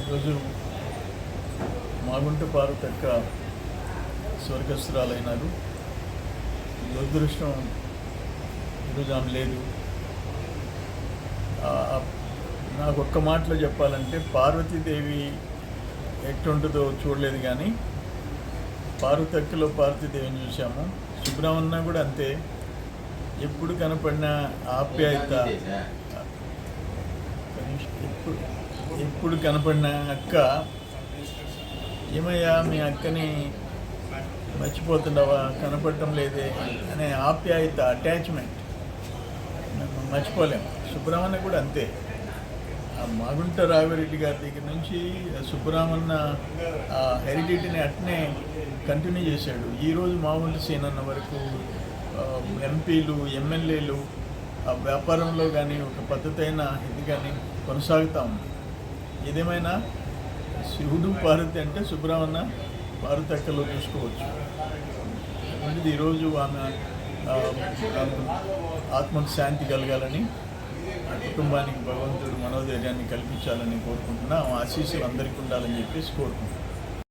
ఈరోజు మాగుంట పార్వతక్క స్వర్గస్థురాలైనారు. దురదృష్టం ఈరోజు ఆమె లేదు. నాకు ఒక్క మాటలో చెప్పాలంటే పార్వతీదేవి ఎట్టుంటుందో చూడలేదు కానీ పార్వతక్కలో పార్వతీదేవిని చూసాము సుబ్రహ్మణ్య కూడా అంతే. ఎప్పుడు కనపడిన ఆప్యాయత. ఎప్పుడు ఎప్పుడు కనపడిన అక్క ఏమయ్యా మీ అక్కని మర్చిపోతుండవా కనపడటం లేదే అనే ఆప్యాయత అటాచ్మెంట్ మర్చిపోలేము. సుబ్రహ్మణ్య కూడా అంతే. మాగుంట రాఘవరెడ్డి గారి దగ్గర నుంచి సుబ్బరామన్న ఆ అట్నే కంటిన్యూ చేశాడు. ఈరోజు మాగుంట సేనన్న వరకు ఎంపీలు ఎమ్మెల్యేలు ఆ వ్యాపారంలో కానీ ఒక పద్ధతి అయిన ఇది కానీ కొనసాగుతూ ఉంది. ఏదేమైనా శివుడు పార్వతి అంటే సుబ్రహ్మణ్య పార్వతక్కలో చూసుకోవచ్చు. అటువంటిది ఈరోజు ఆమె ఆత్మకు శాంతి కలగాలని కుటుంబానికి భగవంతుడు మనోధైర్యాన్ని కల్పించాలని కోరుకుంటున్నా. ఆశీస్సులు అందరికీ ఉండాలని చెప్పేసి కోరుకుంటున్నాను